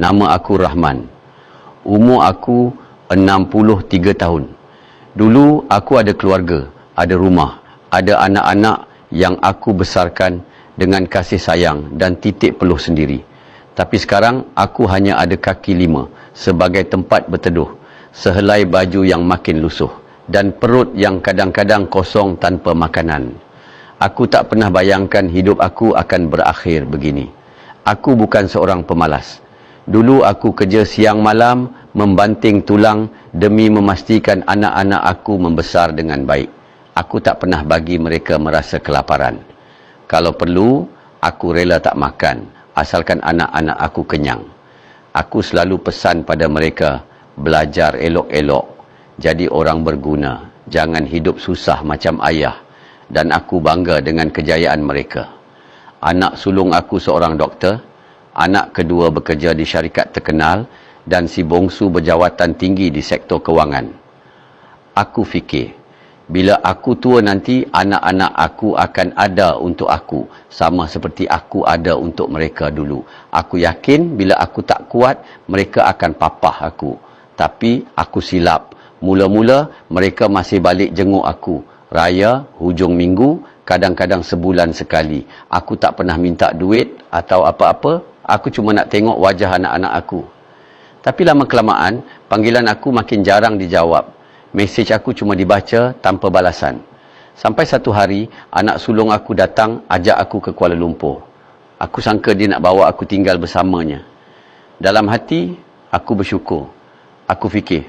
Nama aku Rahman. Umur aku 63 tahun. Dulu aku ada keluarga, ada rumah, ada anak-anak yang aku besarkan dengan kasih sayang dan titik peluh sendiri. Tapi sekarang aku hanya ada kaki lima sebagai tempat berteduh, sehelai baju yang makin lusuh dan perut yang kadang-kadang kosong tanpa makanan. Aku tak pernah bayangkan hidup aku akan berakhir begini. Aku bukan seorang pemalas. Dulu aku kerja siang malam membanting tulang demi memastikan anak-anak aku membesar dengan baik. Aku tak pernah bagi mereka merasa kelaparan. Kalau perlu, aku rela tak makan asalkan anak-anak aku kenyang. Aku selalu pesan pada mereka belajar elok-elok, jadi orang berguna, jangan hidup susah macam ayah dan aku bangga dengan kejayaan mereka. Anak sulung aku seorang doktor, anak kedua bekerja di syarikat terkenal dan si bongsu berjawatan tinggi di sektor kewangan. Aku fikir, bila aku tua nanti, anak-anak aku akan ada untuk aku, sama seperti aku ada untuk mereka dulu. Aku yakin bila aku tak kuat, mereka akan papah aku. Tapi aku silap. Mula-mula, mereka masih balik jenguk aku. Raya, hujung minggu, kadang-kadang sebulan sekali. Aku tak pernah minta duit atau apa-apa, aku cuma nak tengok wajah anak-anak aku. Tapi lama kelamaan, panggilan aku makin jarang dijawab. Mesej aku cuma dibaca tanpa balasan. Sampai satu hari, anak sulung aku datang ajak aku ke Kuala Lumpur. Aku sangka dia nak bawa aku tinggal bersamanya. Dalam hati, aku bersyukur. Aku fikir,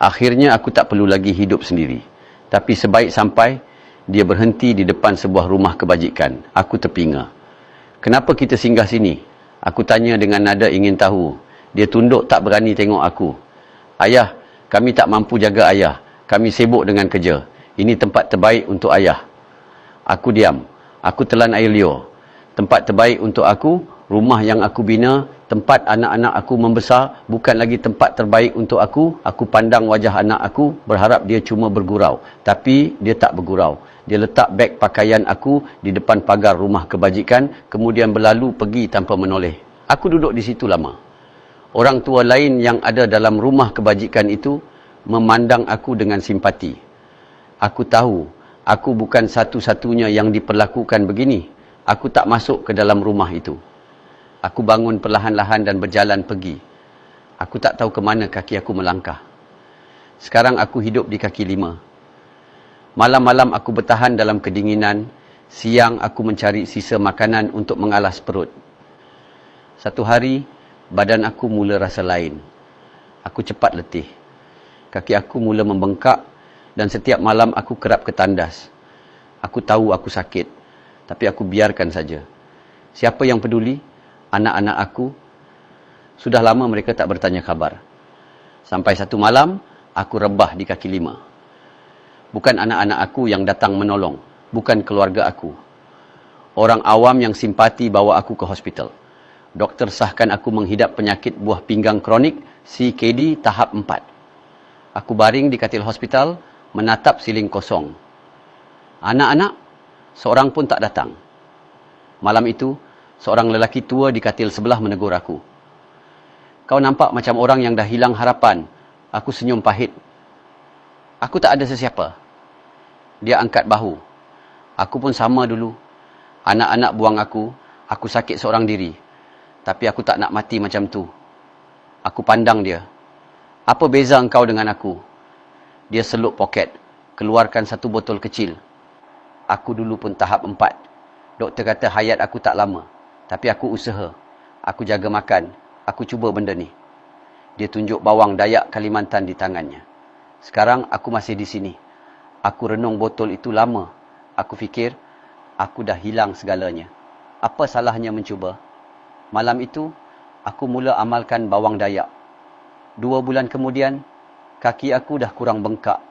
akhirnya aku tak perlu lagi hidup sendiri. Tapi sebaik sampai, dia berhenti di depan sebuah rumah kebajikan. Aku terpinga. Kenapa kita singgah sini? Aku tanya dengan nada ingin tahu. Dia tunduk tak berani tengok aku. Ayah, kami tak mampu jaga ayah. Kami sibuk dengan kerja. Ini tempat terbaik untuk ayah. Aku diam. Aku telan air liur. Tempat terbaik untuk aku, rumah yang aku bina, tempat anak-anak aku membesar, bukan lagi tempat terbaik untuk aku. Aku pandang wajah anak aku, berharap dia cuma bergurau. Tapi dia tak bergurau. Dia letak beg pakaian aku di depan pagar rumah kebajikan, kemudian berlalu pergi tanpa menoleh. Aku duduk di situ lama. Orang tua lain yang ada dalam rumah kebajikan itu memandang aku dengan simpati. Aku tahu, aku bukan satu-satunya yang diperlakukan begini. Aku tak masuk ke dalam rumah itu. Aku bangun perlahan-lahan dan berjalan pergi. Aku tak tahu ke mana kaki aku melangkah. Sekarang aku hidup di kaki lima. Malam-malam aku bertahan dalam kedinginan. Siang aku mencari sisa makanan untuk mengalas perut. Satu hari, badan aku mula rasa lain. Aku cepat letih. Kaki aku mula membengkak dan setiap malam aku kerap ketandas. Aku tahu aku sakit, tapi aku biarkan saja. Siapa yang peduli? Anak-anak aku. Sudah lama mereka tak bertanya kabar. Sampai satu malam, aku rebah di kaki lima. Bukan anak-anak aku yang datang menolong. Bukan keluarga aku. Orang awam yang simpati bawa aku ke hospital. Doktor sahkan aku menghidap penyakit buah pinggang kronik CKD tahap 4. Aku baring di katil hospital, menatap siling kosong. Anak-anak, seorang pun tak datang. Malam itu, seorang lelaki tua di katil sebelah menegur aku. Kau nampak macam orang yang dah hilang harapan. Aku senyum pahit. Aku tak ada sesiapa. Dia angkat bahu. Aku pun sama dulu. Anak-anak buang aku, aku sakit seorang diri. Tapi aku tak nak mati macam tu. Aku pandang dia. Apa beza engkau dengan aku? Dia seluk poket, keluarkan satu botol kecil. Aku dulu pun tahap empat. Doktor kata hayat aku tak lama. Tapi aku usaha. Aku jaga makan. Aku cuba benda ni. Dia tunjuk bawang Dayak Kalimantan di tangannya. Sekarang aku masih di sini. Aku renung botol itu lama. Aku fikir, aku dah hilang segalanya. Apa salahnya mencuba? Malam itu, aku mula amalkan bawang Dayak. Dua bulan kemudian, kaki aku dah kurang bengkak.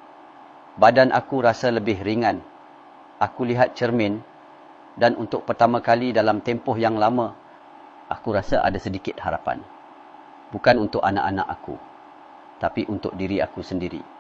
Badan aku rasa lebih ringan. Aku lihat cermin dan untuk pertama kali dalam tempoh yang lama, aku rasa ada sedikit harapan. Bukan untuk anak-anak aku, tapi untuk diri aku sendiri.